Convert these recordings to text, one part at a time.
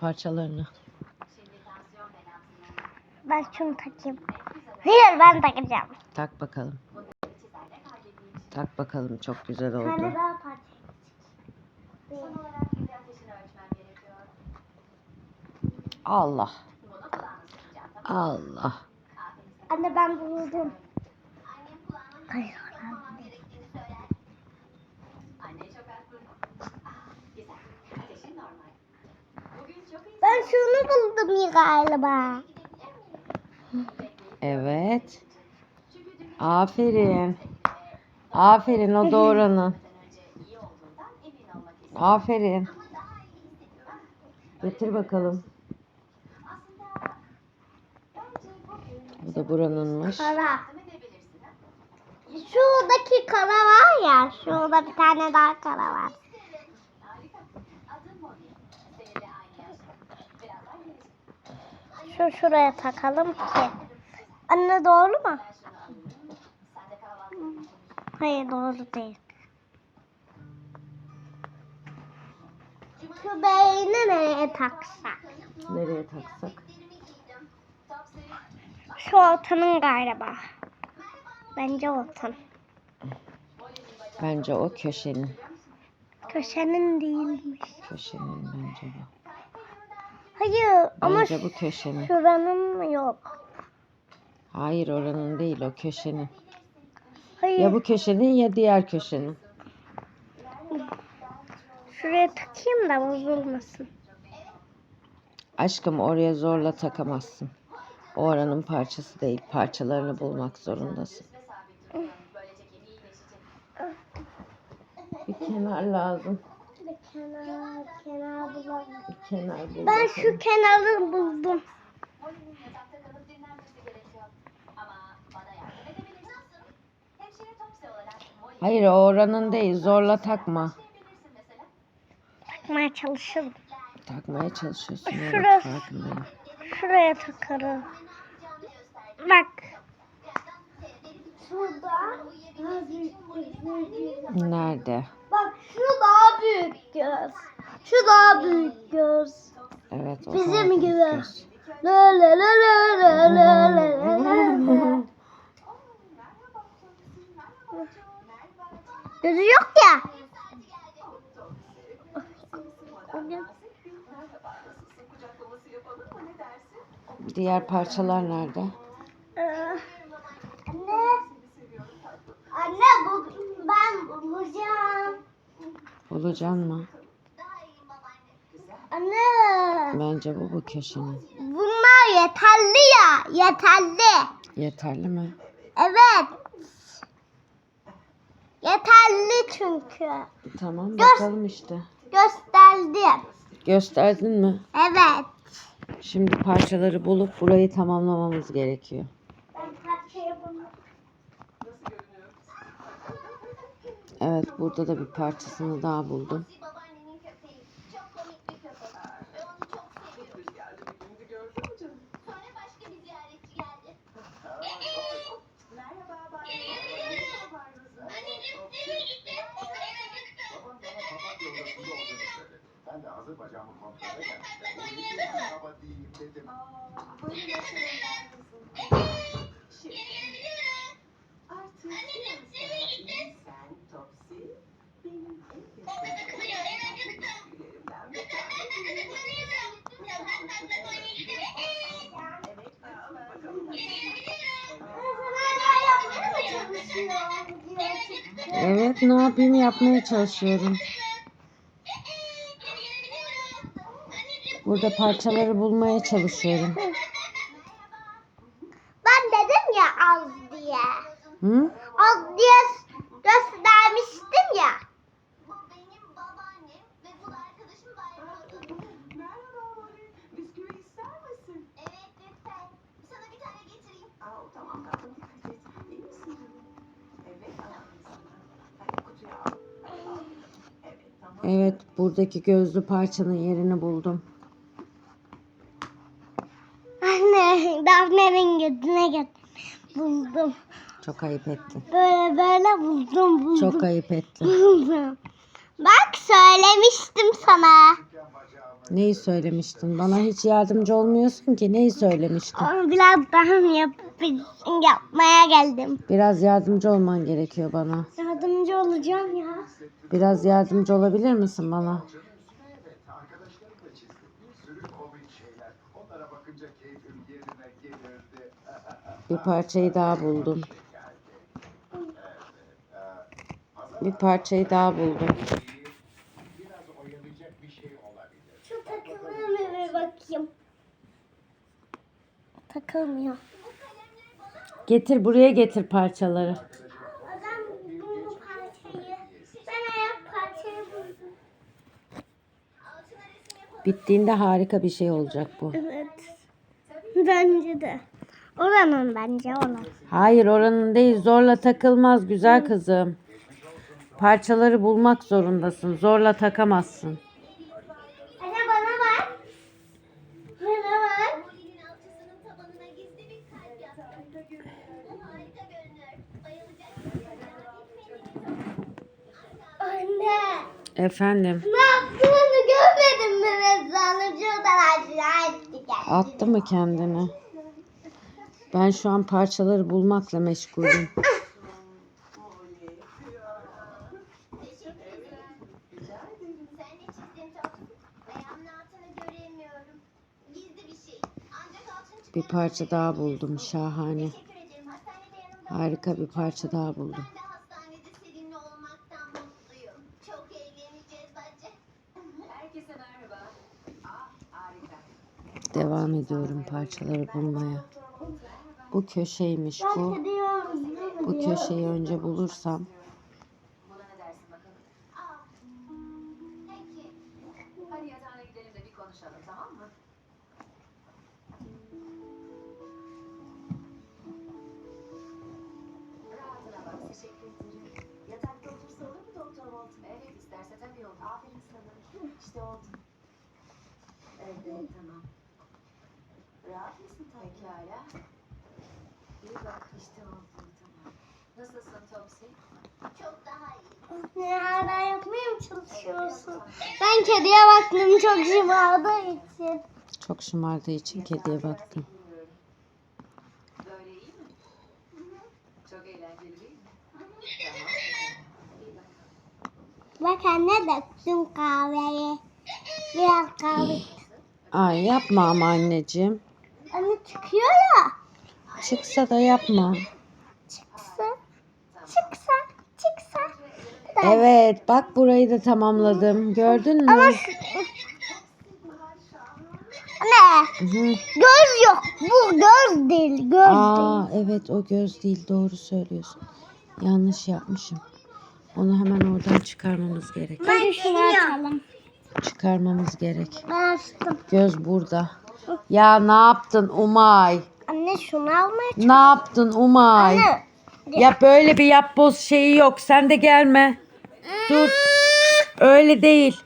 parçalarını. Ben şunu takayım. Hayır ben takacağım. Tak bakalım. Tak bakalım çok güzel Bir tane oldu. daha parça. Allah. Allah. Anne ben buldum. Hayır. Ben şunu buldum galiba. Evet. Aferin. Aferin o doğranın. Aferin. Getir bakalım. Bu da buranınmış. Kara. Şuradaki kara var ya. Şurada bir tane daha kara var. Şu şuraya takalım ki. Anne doğru mu? Hayır doğru değil. Şu beyni nereye taksak? Nereye taksak? Şu ortanın galiba. Bence ortanın. Bence o köşenin. Köşenin değilmiş. Köşenin bence bu. Hayır ama Bence bu köşenin. şuranın yok. Hayır oranın değil o köşenin. Hayır. Ya bu köşenin ya diğer köşenin. Şuraya takayım da bozulmasın. Aşkım oraya zorla takamazsın. O oranın parçası değil. Parçalarını bulmak zorundasın. Bir kenar lazım. Kenar, kenar bulalım. Bir kenar bul Ben şu kenarı buldum. Hayır o oranın değil. Zorla takma. Takmaya çalışırım. Takmaya çalışıyorsun. Şurası. Şuraya takarım. Bak. Şurada Nerede? bak şu daha büyük göz. Şu daha büyük göz. Evet o Bizim daha gibi. Göz. La la la la la la la la. Gözü yok ya. Diğer parçalar nerede? Anne. Anne bu ben bulacağım. Bulacaksın mı? Anne. Bence bu bu köşenin. Bunlar yeterli ya. Yeterli. Yeterli mi? Evet. Yeterli çünkü. Tamam Göz- bakalım işte. Gösterdim. Gösterdin mi? Evet. Şimdi parçaları bulup burayı tamamlamamız gerekiyor. Ben parçayı buldum. Evet burada da bir parçasını daha buldum. Babaannenin Evet ne yapayım yapmaya çalışıyorum. Burada parçaları bulmaya çalışıyorum. Ben dedim ya az diye. Hı? Az diye göstermiştim ya. Bu benim babaannem ve bu da arkadaşım Bayram. Merhaba Molly, bisküvi ister misin? Evet lütfen. Sana bir tane getireyim. Aa, tamam tatlım, dikkat et. İyi misin canım? Evet, alalım sana. Hadi kutuya al. Al. Evet, buradaki gözlü parçanın yerini buldum. Anne, Defne'nin gözüne git. Buldum. Çok ayıp ettin. Böyle böyle buldum buldum. Çok ayıp ettin. buldum. Bak söylemiştim sana. Neyi söylemiştin? Bana hiç yardımcı olmuyorsun ki. Neyi söylemiştin? Ama biraz daha yap yapmaya geldim. Biraz yardımcı olman gerekiyor bana. Yardımcı olacağım ya. Biraz yardımcı olabilir misin bana? Bir parçayı daha buldum. Bir parçayı daha buldum. Biraz oyalayacak bir şey olabilir. Şu takılıyor mu bir bakayım. Takılmıyor. Getir buraya getir parçaları. Adam bu parçayı, ben ayak parçayı buldum. Bittiğinde harika bir şey olacak bu. Evet. Bence de. Oranın bence olan. Hayır oranın değil zorla takılmaz güzel kızım. Parçaları bulmak zorundasın. Zorla takamazsın. Efendim Ne yaptığını görmedin mi Reza'nın şuradan aşağı attı mı kendini? Ben şu an parçaları bulmakla meşgulüm. Bir parça daha buldum şahane. Harika bir parça daha buldum. Devam ediyorum parçaları bulmaya. Bu köşeymiş bu. Bu köşeyi önce bulursam? Evet. Evet tamam. Rahat mısın Pekala. İyi bak işte oldu tamam. Nasılsın Topsy? Çok daha iyi. Ne hala yapmaya mı çalışıyorsun? Ben kediye baktım çok şımardığı için. çok şımardığı için kediye baktım. Böyle iyi mi? Çok eğlenceli değil mi? Tamam. İyi bak. Bak anne döktüm kahveyi. Biraz kahve. Ay yapma ama anneciğim. Anne çıkıyor ya. Çıksa da yapma. Çıksa. Çıksa. Çıksa. Evet bak burayı da tamamladım. Gördün mü? Anne. Hı hı. Göz yok. Bu göz değil. Göz değil. Aa evet o göz değil doğru söylüyorsun. Yanlış yapmışım. Onu hemen oradan çıkarmamız gerek. Hadi şunu açalım. Çıkarmamız gerek. Ben açtım. Göz burada. Ya ne yaptın Umay? Anne şunu almaya Ne yaptın Umay? Anne. Ya böyle bir yapboz şeyi yok. Sen de gelme. Dur. Öyle değil.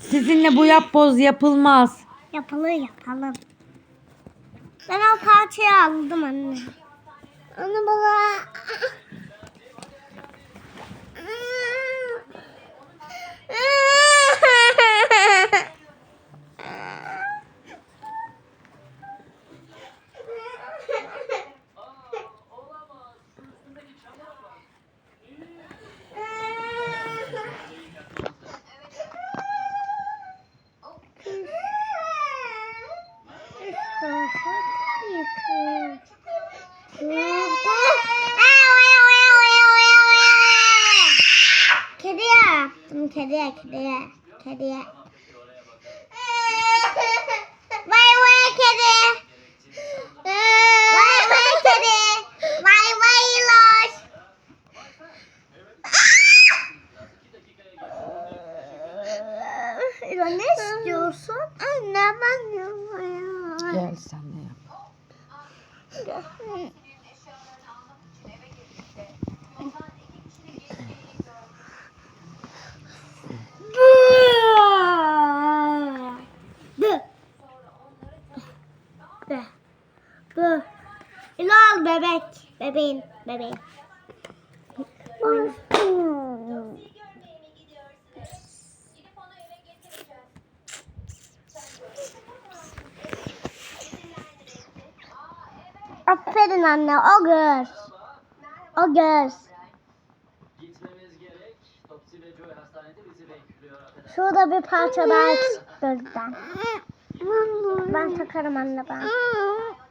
Sizinle bu yapboz yapılmaz. Yapalım yapalım. Ben o parçayı aldım anne. Anne baba. Kediye yaptım kediye kediye kediye. Bebeğim, bebeğim. Aferin anne, o göz. O göz. Şurada bir parça daha çıktı gözden. Ben takarım anne ben.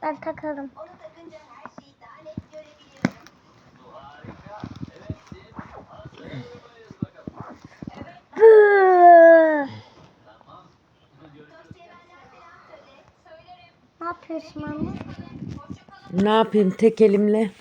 Ben takarım. Anne? Ne yapayım tek elimle